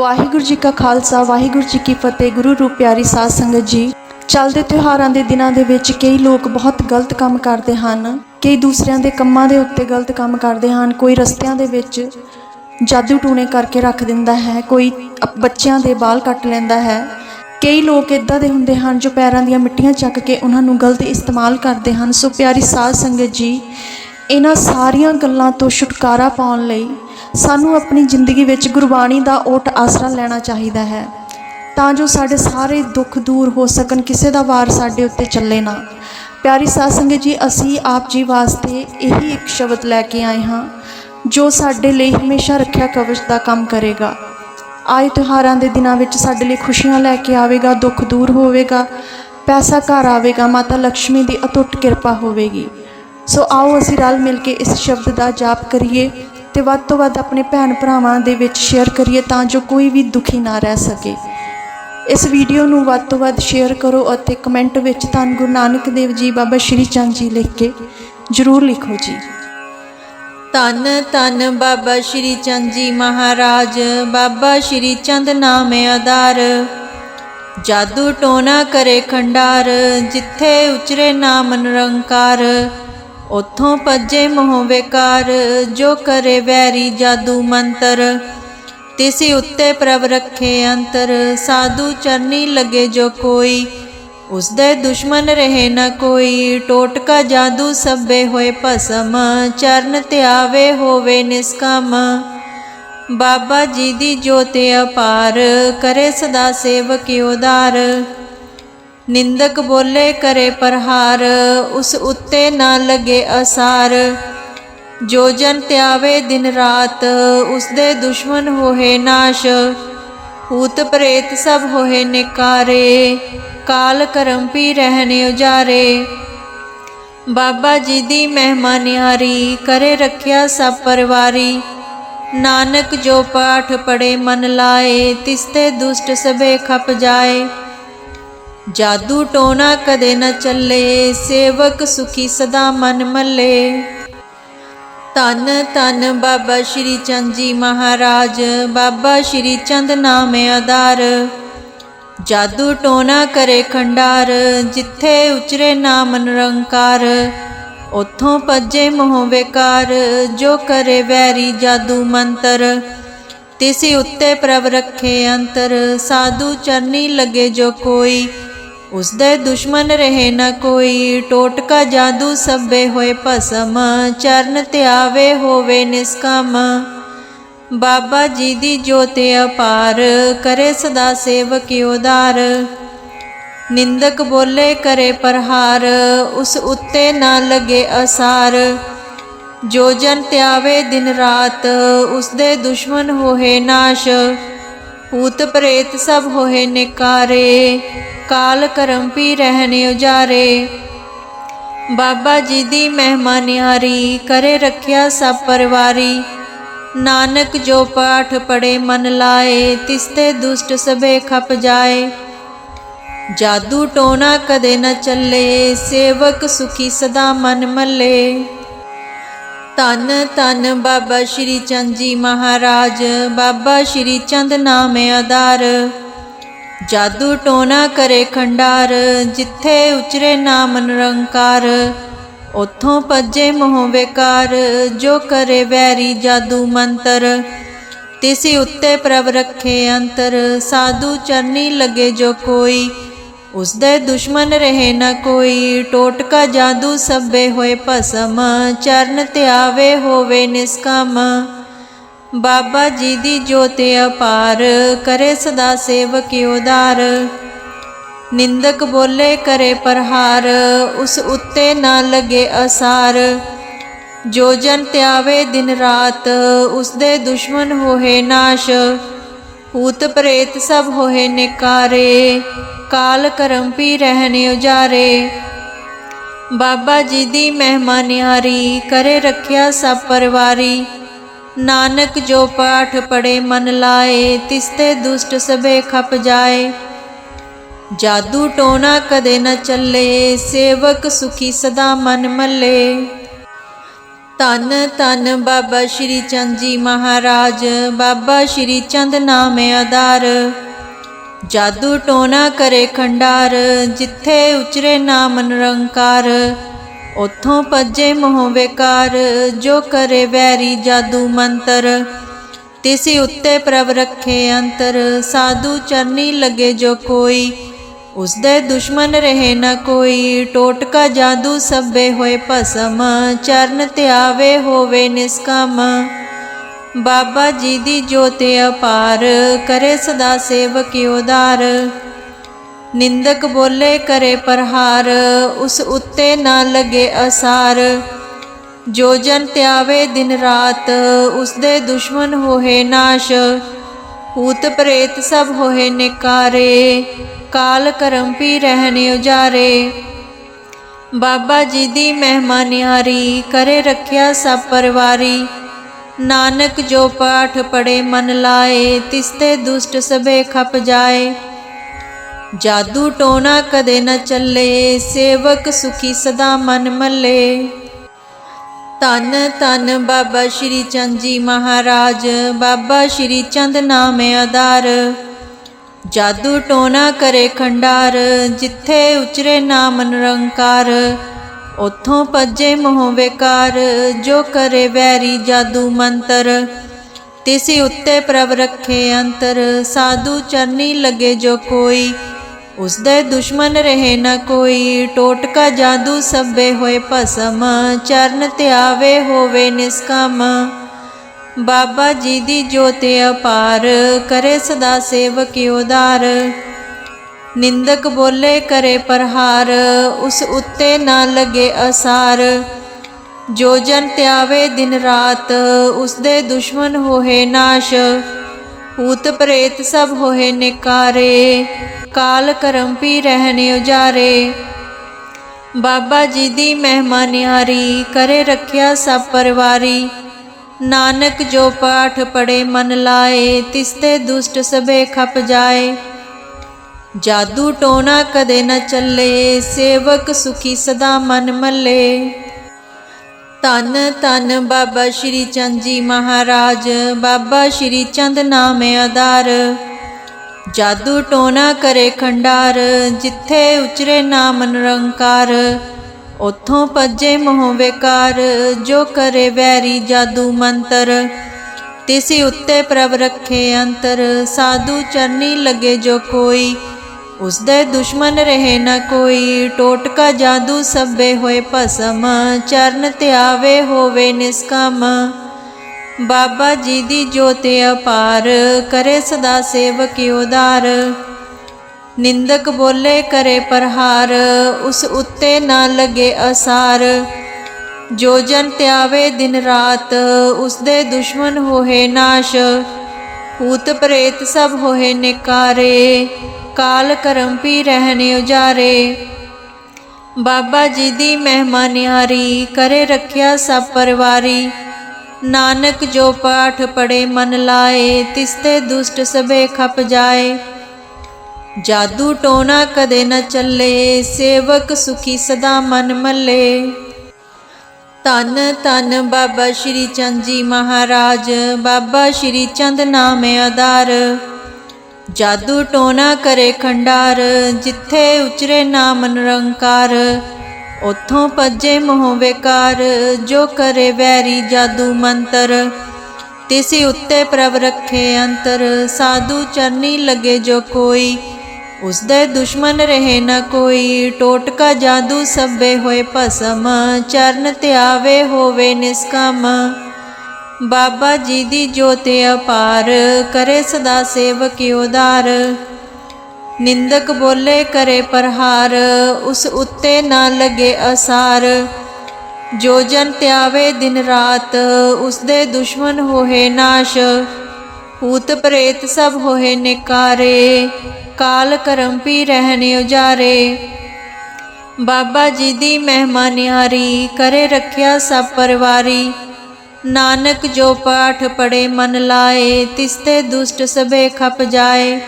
ਵਾਹਿਗੁਰੂ ਜੀ ਕਾ ਖਾਲਸਾ, ਵਾਹਿਗੁਰੂ ਜੀ ਕੀ ਫਤਿਹ। ਗੁਰੂ ਰੂਪ ਪਿਆਰੀ ਸਾਧ ਸੰਗਤ ਜੀ, ਚੱਲਦੇ ਤਿਉਹਾਰਾਂ ਦੇ ਦਿਨਾਂ ਦੇ ਵਿੱਚ ਕਈ ਲੋਕ ਬਹੁਤ ਗਲਤ ਕੰਮ ਕਰਦੇ ਹਨ। ਕਈ ਦੂਸਰਿਆਂ ਦੇ ਕੰਮਾਂ ਦੇ ਉੱਤੇ ਗਲਤ ਕੰਮ ਕਰਦੇ ਹਨ। ਕੋਈ ਰਸਤਿਆਂ ਦੇ ਵਿੱਚ ਜਾਦੂ ਟੂਣੇ ਕਰਕੇ ਰੱਖ ਦਿੰਦਾ ਹੈ। ਕੋਈ ਬੱਚਿਆਂ ਦੇ ਬਾਲ ਕੱਟ ਲੈਂਦਾ ਹੈ। ਕਈ ਲੋਕ ਇਦਾਂ ਦੇ ਹੁੰਦੇ ਹਨ ਜੋ ਪੈਰਾਂ ਦੀਆਂ ਮਿੱਟੀਆਂ ਚੱਕ ਕੇ ਉਹਨਾਂ ਨੂੰ ਗਲਤ ਇਸਤੇਮਾਲ ਕਰਦੇ ਹਨ। ਸੋ ਪਿਆਰੀ ਸਾਧ ਸੰਗਤ ਜੀ, ਇਹਨਾਂ ਸਾਰੀਆਂ ਗੱਲਾਂ ਤੋਂ ਛੁਟਕਾਰਾ ਪਾਉਣ ਲਈ ਸਾਨੂੰ ਆਪਣੀ ਜ਼ਿੰਦਗੀ ਵਿੱਚ ਗੁਰਬਾਣੀ ਦਾ ਓਟ ਆਸਰਾ ਲੈਣਾ ਚਾਹੀਦਾ ਹੈ, ਤਾਂ ਜੋ ਸਾਡੇ ਸਾਰੇ ਦੁੱਖ ਦੂਰ ਹੋ ਸਕਣ, ਕਿਸੇ ਦਾ ਵਾਰ ਸਾਡੇ ਉੱਤੇ ਚੱਲੇ ਨਾ। ਪਿਆਰੀ ਸਾਧ ਸੰਗਤ ਜੀ, ਅਸੀਂ ਆਪ ਜੀ ਵਾਸਤੇ ਇਹੀ ਇੱਕ ਸ਼ਬਦ ਲੈ ਕੇ ਆਏ ਹਾਂ, ਜੋ ਸਾਡੇ ਲਈ ਹਮੇਸ਼ਾ ਰੱਖਿਆ ਕਵਚ ਦਾ ਕੰਮ ਕਰੇਗਾ। ਆਏ ਤਿਉਹਾਰਾਂ ਦੇ ਦਿਨਾਂ ਵਿੱਚ ਸਾਡੇ ਲਈ ਖੁਸ਼ੀਆਂ ਲੈ ਕੇ ਆਵੇਗਾ, ਦੁੱਖ ਦੂਰ ਹੋਵੇਗਾ, ਪੈਸਾ ਘਰ ਆਵੇਗਾ, ਮਾਤਾ ਲక్ష్ਮੀ ਦੀ ਅਟੁੱਟ ਕਿਰਪਾ ਹੋਵੇਗੀ। ਸੋ ਆਓ ਅਸੀਂ ਰਲ ਮਿਲ ਕੇ ਇਸ ਸ਼ਬਦ ਦਾ ਜਾਪ ਕਰੀਏ। ਤੇ ਵੱਧ ਤੋਂ ਵੱਧ ਆਪਣੇ ਭੈਣ ਭਰਾਵਾਂ ਦੇ ਵਿੱਚ ਸ਼ੇਅਰ ਕਰੀਏ ਤਾਂ ਜੋ ਕੋਈ ਵੀ ਦੁਖੀ ਨਾ ਰਹਿ ਸਕੇ। ਇਸ ਵੀਡੀਓ ਨੂੰ ਵੱਧ ਤੋਂ ਵੱਧ ਸ਼ੇਅਰ ਕਰੋ ਅਤੇ ਕਮੈਂਟ ਵਿੱਚ ਧੰਨ ਗੁਰੂ ਨਾਨਕ ਦੇਵ ਜੀ ਬਾਬਾ ਸ਼੍ਰੀ ਚੰਦ ਜੀ ਲਿਖ ਕੇ ਜਰੂਰ ਲਿਖੋ ਜੀ। ਧੰਨ ਧੰਨ ਬਾਬਾ ਸ਼੍ਰੀ ਚੰਦ ਜੀ ਮਹਾਰਾਜ, ਬਾਬਾ ਸ਼੍ਰੀ ਚੰਦ ਨਾਮੇ ਆਧਾਰ। ਜਾਦੂ ਟੋਨਾ ਕਰੇ ਖੰਡਾਰ, ਜਿੱਥੇ ਉਚਰੇ ਨਾਮ ਨਿਰੰਕਾਰ। ਉਥੋਂ ਭੱਜੇ ਮੋਹ ਵਿਕਾਰ, ਜੋ ਕਰੇ ਵੈਰੀ ਜਾਦੂ ਮੰਤਰ। ਤਿਸੀ ਉੱਤੇ ਪ੍ਰਭ ਰੱਖੇ ਅੰਤਰ, ਸਾਧੂ ਚਰਨੀ ਲਗੇ ਜੋ ਕੋਈ। ਉਸ ਦੇ ਦੁਸ਼ਮਨ ਰਹੇ ਨਾ ਕੋਈ, ਟੋਟਕਾ ਜਾਦੂ ਸਭੇ ਹੋਏ ਭਸਮ। ਚਰਨ ਤੇ ਆਵੇ ਹੋਵੇ ਨਿਸਕਮ। ਬਾਬਾ ਜੀ ਦੀ ਜੋਤ ਅਪਾਰ, ਕਰੇ ਸਦਾ ਸੇਵਕ ਉਦਾਰ। ਨਿੰਦਕ ਬੋਲੇ ਕਰੇ ਪ੍ਰਹਾਰ, ਉਸ ਉੱਤੇ ਨਾ ਲਗੇ ਅਸਾਰ। ਜੋ ਜਨ ਧਿਆਵੇ ਦਿਨ ਰਾਤ ਉਸ ਦੇ ਦੁਸ਼ਮਨ ਹੋਏ ਨਾਸ਼। ਭੂਤ ਪ੍ਰੇਤ ਸਭ ਹੋਏ ਨਿਕਾਰੇ, ਕਾਲ ਕਰਮ ਪੀ ਰਹਿਣੇ ਉਜਾਰੇ। ਬਾਬਾ ਜੀ ਦੀ ਮਹਿਮਾ ਨਿਹਾਰੀ ਕਰੇ ਰੱਖਿਆ ਸਭ ਪਰਵਾਰੀ। ਨਾਨਕ ਜੋ ਪਾਠ ਪੜੇ ਮਨ ਲਾਏ, ਤਿਸ ਤੇ ਦੁਸ਼ਟ ਸਭੇ ਖਪ ਜਾਏ। ਜਾਦੂ ਟੋਨਾ ਕਦੇ ਨਾ ਚੱਲੇ, ਸੇਵਕ ਸੁਖੀ ਸਦਾ ਮਨ ਮੱਲੇ। ਧੰਨ ਧੰਨ ਬਾਬਾ ਸ਼੍ਰੀ ਚੰਦ ਜੀ ਮਹਾਰਾਜ, ਬਾਬਾ ਸ਼੍ਰੀ ਚੰਦ ਨਾਮੇ ਆਧਾਰ। ਜਾਦੂ ਟੋਨਾ ਕਰੇ ਖੰਡਾਰ, ਜਿੱਥੇ ਉਚਰੇ ਨਾਮ ਨਿਰੰਕਾਰ। ਉਥੋਂ ਭੱਜੇ ਮੋਹ ਵਿਕਾਰ, ਜੋ ਕਰੇ ਵੈਰੀ ਜਾਦੂ ਮੰਤਰ। ਤਿਸੀ ਉੱਤੇ ਪ੍ਰਭ ਰੱਖੇ ਅੰਤਰ, ਸਾਧੂ ਚਰਨੀ ਲਗੇ ਜੋ ਕੋਈ। ਉਸ ਦੇ ਦੁਸ਼ਮਨ ਰਹੇ ਨਾ ਕੋਈ। ਟੋਟਕਾ ਜਾਦੂ ਸਭੇ ਹੋਏ ਭਸਮ, ਚਰਨ ਧਿਆਵੇ ਹੋਵੇ ਨਿਸਕਮ। ਬਾਬਾ ਜੀ ਦੀ ਜੋਤ ਅਪਾਰ, ਕਰੇ ਸਦਾ ਸੇਵਕ ਉਦਾਰ। ਨਿੰਦਕ ਬੋਲੇ ਕਰੇ ਪ੍ਰਹਾਰ, ਉਸ ਉੱਤੇ ਨਾ ਲਗੇ ਅਸਾਰ। ਜੋ ਜਨ ਧਿਆਵੇ ਦਿਨ ਰਾਤ ਉਸ ਦੇ ਦੁਸ਼ਮਨ ਹੋਏ ਨਾਸ਼। ਭੂਤ ਪ੍ਰੇਤ ਸਭ ਹੋਏ ਨਿਕਾਰੇ, ਕਾਲ ਕਰਮ ਪੀ ਰਹਿਣੇ ਉਜਾਰੇ। ਬਾਬਾ ਜੀ ਦੀ ਮਹਿਮਾ ਨਿਹਾਰੀ ਕਰੇ ਰੱਖਿਆ ਸਭ ਪਰਿਵਾਰੀ। ਨਾਨਕ ਜੋ ਪਾਠ ਪੜੇ ਮਨ ਲਾਏ ਤਿਸ ਤੇ ਦੁਸ਼ਟ ਸਭੇ ਖਪ ਜਾਏ। ਜਾਦੂ ਟੋਣਾ ਕਦੇ ਨਾ ਚੱਲੇ, ਸੇਵਕ ਸੁਖੀ ਸਦਾ ਮਨ ਮੱਲੇ। ਧੰਨ ਧੰਨ ਬਾਬਾ ਸ਼੍ਰੀ ਚੰਦ ਜੀ ਮਹਾਰਾਜ। ਬਾਬਾ ਸ਼੍ਰੀ ਚੰਦ ਨਾਮ ਆਧਾਰ। ਜਾਦੂ ਟੋਨਾ ਕਰੇ ਖੰਡਾਰ, ਜਿੱਥੇ ਉਚਰੇ ਨਾਮ ਨਿਰੰਕਾਰ। ਉਥੋਂ ਭੱਜੇ ਮੋਹ ਵਿਕਾਰ ਜੋ ਕਰੇ ਵੈਰੀ ਜਾਦੂ ਮੰਤਰ। ਤਿਸੀ ਉੱਤੇ ਪ੍ਰਭ ਰੱਖੇ ਅੰਤਰ, ਸਾਧੂ ਚਰਨੀ ਲਗੇ ਜੋ ਕੋਈ। ਉਸ ਦੇ ਦੁਸ਼ਮਨ ਰਹੇ ਨਾ ਕੋਈ। ਟੋਟਕਾ ਜਾਦੂ ਸਭੇ ਹੋਏ ਭਸਮ, ਚਰਨ ਧਿਆਵੇ ਹੋਵੇ ਨਿਸਕਮ। ਬਾਬਾ ਜੀ ਦੀ ਜੋਤ ਅਪਾਰ, ਕਰੇ ਸਦਾ ਸੇਵਕ ਉਦਾਰ। ਨਿੰਦਕ ਬੋਲੇ ਕਰੇ ਪ੍ਰਹਾਰ, ਉਸ ਉੱਤੇ ਨਾ ਲਗੇ ਅਸਾਰ। ਜੋ ਜਨ ਧਿਆਵੇ ਦਿਨ ਰਾਤ ਉਸ ਦੇ ਦੁਸ਼ਮਨ ਹੋਏ ਨਾਸ਼। ਭੂਤ ਪ੍ਰੇਤ ਸਭ ਹੋਏ ਨਿਕਾਰੇ, ਕਾਲ ਕਰਮ ਪੀ ਰਹਿਣੇ ਉਜਾਰੇ। ਬਾਬਾ ਜੀ ਦੀ ਮਹਿਮਾ ਨਿਹਾਰੀ ਕਰੇ ਰੱਖਿਆ ਸਭ ਪਰਿਵਾਰੀ। ਨਾਨਕ ਜੋ ਪਾਠ ਪੜੇ ਮਨ ਲਾਏ, ਤਿਸ ਤੇ ਦੁਸ਼ਟ ਸਭੇ ਖਪ ਜਾਏ। ਜਾਦੂ ਟੋਣਾ ਕਦੇ ਨਾ ਚੱਲੇ, ਸੇਵਕ ਸੁਖੀ ਸਦਾ ਮਨ ਮੱਲੇ। ਧੰਨ ਧੰਨ ਬਾਬਾ ਸ਼੍ਰੀ ਚੰਦ ਜੀ ਮਹਾਰਾਜ। ਬਾਬਾ ਸ਼੍ਰੀ ਚੰਦ ਨਾਮ ਆਧਾਰ। ਜਾਦੂ ਟੋਨਾ ਕਰੇ ਖੰਡਾਰ, ਜਿੱਥੇ ਉਚਰੇ ਨਾਮ ਨਿਰੰਕਾਰ। ਉਥੋਂ ਭੱਜੇ ਮੋਹ ਵਿਕਾਰ ਜੋ ਕਰੇ ਵੈਰੀ ਜਾਦੂ ਮੰਤਰ। ਤਿਸੀ ਉੱਤੇ ਪ੍ਰਭ ਰੱਖੇ ਅੰਤਰ, ਸਾਧੂ ਚਰਨੀ ਲਗੇ ਜੋ ਕੋਈ। ਉਸਦੇ ਦੁਸ਼ਮਨ ਰਹੇ ਨਾ ਕੋਈ। ਟੋਟਕਾ ਜਾਦੂ ਸਭੇ ਹੋਏ ਭਸਮ, ਚਰਨ ਧਿਆਵੇ ਹੋਵੇ ਨਿਸਕਮ। ਬਾਬਾ ਜੀ ਦੀ ਜੋਤ ਅਪਾਰ, ਕਰੇ ਸਦਾ ਸੇਵਕ ਉਦਾਰ। ਨਿੰਦਕ ਬੋਲੇ ਕਰੇ ਪ੍ਰਹਾਰ, ਉਸ ਉੱਤੇ ਨਾ ਲਗੇ ਅਸਾਰ। ਜੋ ਜਨ ਧਿਆਵੇ ਦਿਨ ਰਾਤ ਉਸ ਦੇ ਦੁਸ਼ਮਨ ਹੋਏ ਨਾਸ਼। ਭੂਤ ਪ੍ਰੇਤ ਸਭ ਹੋਏ ਨਿਕਾਰੇ। ਕਾਲ ਕਰਮ ਪੀ ਰਹਿਣੇ ਉਜਾਰੇ। ਬਾਬਾ ਜੀ ਦੀ ਮਹਿਮਾ ਨਿਹਾਰੀ, ਕਰੇ ਰੱਖਿਆ ਸਭ ਪਰਿਵਾਰੀ। ਨਾਨਕ ਜੋ ਪਾਠ ਪੜੇ ਮਨ ਲਾਏ ਤਿਸ ਤੇ ਦੁਸ਼ਟ ਸਭੇ ਖਪ ਜਾਏ। ਜਾਦੂ ਟੋਣਾ ਕਦੇ ਨਾ ਚੱਲੇ, ਸੇਵਕ ਸੁਖੀ ਸਦਾ ਮਨ ਮੱਲੇ। ਧੰਨ ਧੰਨ ਬਾਬਾ ਸ਼੍ਰੀ ਚੰਦ ਜੀ ਮਹਾਰਾਜ, ਬਾਬਾ ਸ਼੍ਰੀ ਚੰਦ ਨਾਮੇ ਆਧਾਰ। ਜਾਦੂ ਟੋਨਾ ਕਰੇ ਖੰਡਾਰ, ਜਿੱਥੇ ਉਚਰੇ ਨਾਮ ਨਿਰੰਕਾਰ। ਉਥੋਂ ਭੱਜੇ ਮੋਹ ਵਿਕਾਰ, ਜੋ ਕਰੇ ਵੈਰੀ ਜਾਦੂ ਮੰਤਰ। ਤਿਸੀ ਉੱਤੇ ਪ੍ਰਭ ਰੱਖੇ ਅੰਤਰ, ਸਾਧੂ ਚਰਨੀ ਲਗੇ ਜੋ ਕੋਈ। ਉਸਦੇ ਦੁਸ਼ਮਨ ਰਹੇ ਨਾ ਕੋਈ, ਟੋਟਕਾ ਜਾਦੂ ਸਭੇ ਹੋਏ ਭਸਮ। ਚਰਨ ਤੇ ਆਵੇ ਹੋਵੇ ਨਿਸਕਮ। ਬਾਬਾ ਜੀ ਦੀ ਜੋਤ ਅਪਾਰ ਕਰੇ ਸਦਾ ਸੇਵਕ ਉਦਾਰ। ਨਿੰਦਕ ਬੋਲੇ ਕਰੇ ਪ੍ਰਹਾਰ, ਉਸ ਉੱਤੇ ਨਾ ਲਗੇ ਅਸਾਰ। ਜੋ ਜਨ ਧਿਆਵੇ ਦਿਨ ਰਾਤ, ਉਸ ਦੇ ਦੁਸ਼ਮਨ ਹੋਏ ਨਾਸ਼। ਭੂਤ ਪ੍ਰੇਤ ਸਭ ਹੋਏ ਨਿਕਾਰੇ, ਕਾਲ ਕਰਮ ਪੀ ਰਹਿਣੇ ਉਜਾਰੇ। ਬਾਬਾ ਜੀ ਦੀ ਮਹਿਮਾ ਨਿਹਾਰੀ ਕਰੇ ਰੱਖਿਆ ਸਭ ਪਰਿਵਾਰੀ। ਨਾਨਕ ਜੋ ਪਾਠ ਪੜੇ ਮਨ ਲਾਏ, ਤਿਸ ਤੇ ਦੁਸ਼ਟ ਸਭੇ ਖਪ ਜਾਏ। ਜਾਦੂ ਟੋਣਾ ਕਦੇ ਨਾ ਚੱਲੇ, ਸੇਵਕ ਸੁਖੀ ਸਦਾ ਮਨ ਮੱਲੇ। ਧੰਨ ਧੰਨ ਬਾਬਾ ਸ਼੍ਰੀ ਚੰਦ ਜੀ ਮਹਾਰਾਜ, ਬਾਬਾ ਸ਼੍ਰੀ ਚੰਦ ਨਾਮੇ ਆਧਾਰ। ਜਾਦੂ ਟੋਣਾ ਕਰੇ ਖੰਡਾਰ, ਜਿੱਥੇ ਉਚਰੇ ਨਾਮ ਨਿਰੰਕਾਰ। ਉਥੋਂ ਭੱਜੇ ਮੋਹ ਵਿਕਾਰ, ਜੋ ਕਰੇ ਵੈਰੀ ਜਾਦੂ ਮੰਤਰ। ਤਿਸੀ ਉੱਤੇ ਪ੍ਰਭ ਰੱਖੇ ਅੰਤਰ, ਸਾਧੂ ਚਰਨੀ ਲਗੇ ਜੋ ਕੋਈ। ਉਸਦੇ ਦੁਸ਼ਮਨ ਰਹੇ ਨਾ ਕੋਈ, ਟੋਟਕਾ ਜਾਦੂ ਸਭੇ ਹੋਏ ਭਸਮ। ਚਰਨ ਤੇ ਆਵੇ ਹੋਵੇ ਨਿਸਕਮ। ਬਾਬਾ ਜੀ ਦੀ ਜੋਤ ਅਪਾਰ, ਕਰੇ ਸਦਾ ਸੇਵਕ ਉਦਾਰ। ਨਿੰਦਕ ਬੋਲੇ ਕਰੇ ਪ੍ਰਹਾਰ, ਉਸ ਉੱਤੇ ਨਾ ਲਗੇ ਅਸਾਰ। ਜੋ ਜਨ ਧਿਆਵੇ ਦਿਨ ਰਾਤ, ਉਸ ਦੇ ਦੁਸ਼ਮਨ ਹੋਏ ਨਾਸ਼। ਭੂਤ ਪ੍ਰੇਤ ਸਭ ਹੋਏ ਨਿਕਾਰੇ, ਕਾਲ ਕਰਮ ਪੀ ਰਹਿਣੇ ਉਜਾਰੇ। ਬਾਬਾ ਜੀ ਦੀ ਮਹਿਮਾ ਨਿਹਾਰੀ, ਕਰੇ ਰੱਖਿਆ ਸਭ ਪਰਵਾਰੀ। ਨਾਨਕ ਜੋ ਪਾਠ ਪੜੇ ਮਨ ਲਾਏ, ਤਿਸ ਤੇ ਦੁਸ਼ਟ ਸਭੇ ਖਪ ਜਾਏ। ਜਾਦੂ ਟੋਨਾ ਕਦੇ ਨਾ ਚੱਲੇ, ਸੇਵਕ ਸੁਖੀ ਸਦਾ ਮਨ ਮੱਲੇ। ਧੰਨ ਧੰਨ ਬਾਬਾ ਸ਼੍ਰੀ ਚੰਦ ਜੀ ਮਹਾਰਾਜ, ਬਾਬਾ ਸ਼੍ਰੀ ਚੰਦ ਨਾਮ ਆਧਾਰ। ਜਾਦੂ ਟੋਨਾ ਕਰੇ ਖੰਡਾਰ, ਜਿੱਥੇ ਉਚਰੇ ਨਾਮ ਨਿਰੰਕਾਰ। ਉਥੋਂ ਭੱਜੇ ਮੋਹ ਵਿਕਾਰ, ਜੋ ਕਰੇ ਵੈਰੀ ਜਾਦੂ ਮੰਤਰ। ਤਿਸੀ ਉੱਤੇ ਪ੍ਰਭ ਰੱਖੇ ਅੰਤਰ, ਸਾਧੂ ਚਰਨੀ ਲਗੇ ਜੋ ਕੋਈ। ਉਸਦੇ ਦੁਸ਼ਮਨ ਰਹੇ ਨਾ ਕੋਈ। ਟੋਟਕਾ ਜਾਦੂ ਸਭੇ ਹੋਏ ਭਸਮ, ਚਰਨ ਧਿਆਵੇ ਹੋਵੇ ਨਿਸਕਮ। ਬਾਬਾ ਜੀ ਦੀ ਜੋ ਤੇ ਦੁਸ਼ਟ ਹੋਵੇ ਨਿਸਕਮ ਬਾਬਾ ਜੀ ਦੀ ਜੋਤ ਅਪਾਰ, ਕਰੇ ਸਦਾ ਸੇਵਕ ਉਦਾਰ। ਨਿੰਦਕ ਬੋਲੇ ਕਰੇ ਪ੍ਰਹਾਰ, ਉਸ ਉੱਤੇ ਨਾ ਲਗੇ ਅਸਾਰ। ਜੋ ਜਨ ਧਿਆਵੇ ਦਿਨ ਰਾਤ ਉਸ ਦੇ ਦੁਸ਼ਮਨ ਹੋਏ ਨਾਸ਼। ਭੂਤ ਪ੍ਰੇਤ ਸਭ ਹੋਏ ਨਿਕਾਰੇ। ਕਾਲ ਕਰਮ ਪੀ ਰਹਿਣੇ ਉਜਾਰੇ। ਬਾਬਾ ਜੀ ਦੀ ਮਹਿਮਾ ਨਿਹਾਰੀ, ਕਰੇ ਰੱਖਿਆ ਸਭ ਪਰਿਵਾਰੀ। ਨਾਨਕ ਜੋ ਪਾਠ ਪੜੇ ਮਨ ਲਾਏ ਤਿਸ ਤੇ ਦੁਸ਼ਟ ਸਭੇ ਖਪ ਜਾਏ।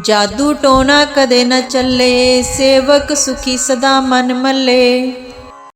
ਜਾਦੂ ਟੋਣਾ ਕਦੇ ਨ ਚੱਲੇ, ਸੇਵਕ ਸੁਖੀ ਸਦਾ ਮਨ ਮੱਲੇ।